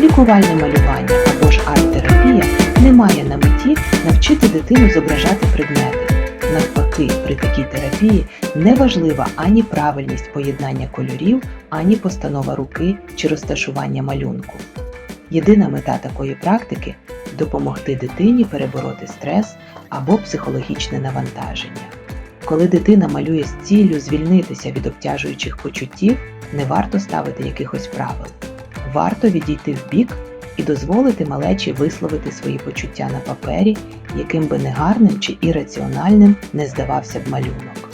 Лікувальне малювання або ж арт-терапія не має на меті навчити дитину зображати предмети. Навпаки, при такій терапії не важлива ані правильність поєднання кольорів, ані постанова руки чи розташування малюнку. Єдина мета такої практики допомогти дитині перебороти стрес або психологічне навантаження. Коли дитина малює з ціллю звільнитися від обтяжуючих почуттів, не варто ставити якихось правил. Варто відійти вбік і дозволити малечі висловити свої почуття на папері, яким би негарним чи ірраціональним не здавався б малюнок.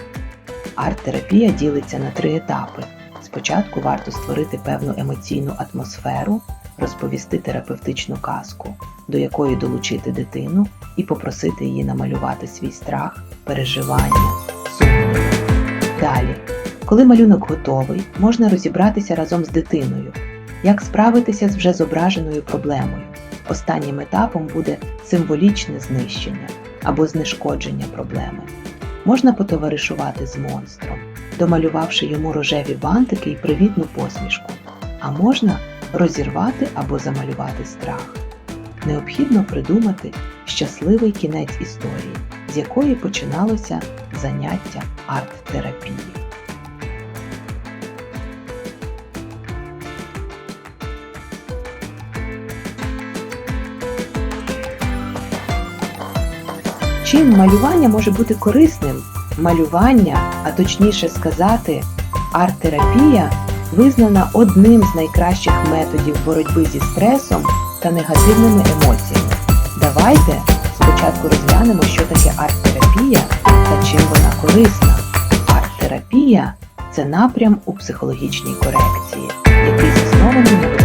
Арт-терапія ділиться на три етапи. Спочатку варто створити певну емоційну атмосферу, розповісти терапевтичну казку, до якої долучити дитину і попросити її намалювати свій страх, переживання, сумніви. Далі, коли малюнок готовий, можна розібратися разом з дитиною, як справитися з вже зображеною проблемою. Останнім етапом буде символічне знищення або знешкодження проблеми. Можна потоваришувати з монстром, домалювавши йому рожеві бантики і привітну посмішку, а можна розірвати або замалювати страх. Необхідно придумати щасливий кінець історії, з якої починалося заняття арт-терапії. Чим малювання може бути корисним? Малювання, а точніше сказати, арт-терапія визнана одним з найкращих методів боротьби зі стресом та негативними емоціями. Давайте спочатку розглянемо, що таке арт-терапія та чим вона корисна. Арт-терапія це напрям у психологічній корекції, який заснований на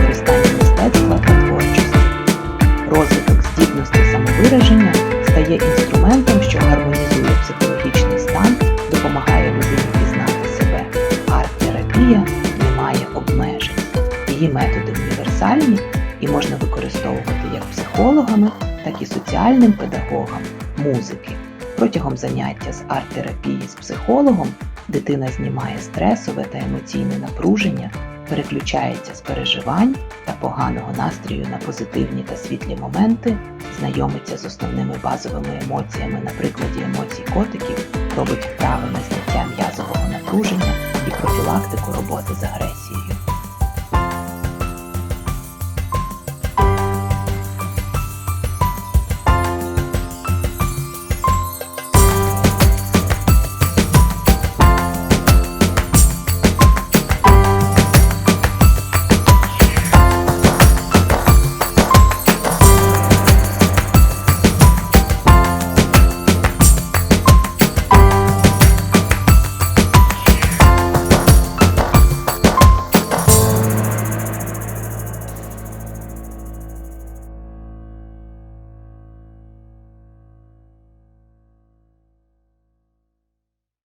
Її методи універсальні і можна використовувати як психологами, так і соціальним педагогам, музики. Протягом заняття з арт-терапії з психологом дитина знімає стресове та емоційне напруження, переключається з переживань та поганого настрою на позитивні та світлі моменти, знайомиться з основними базовими емоціями на прикладі емоцій котиків, робить вправи на зняття м'язового напруження і профілактику роботи з агресією.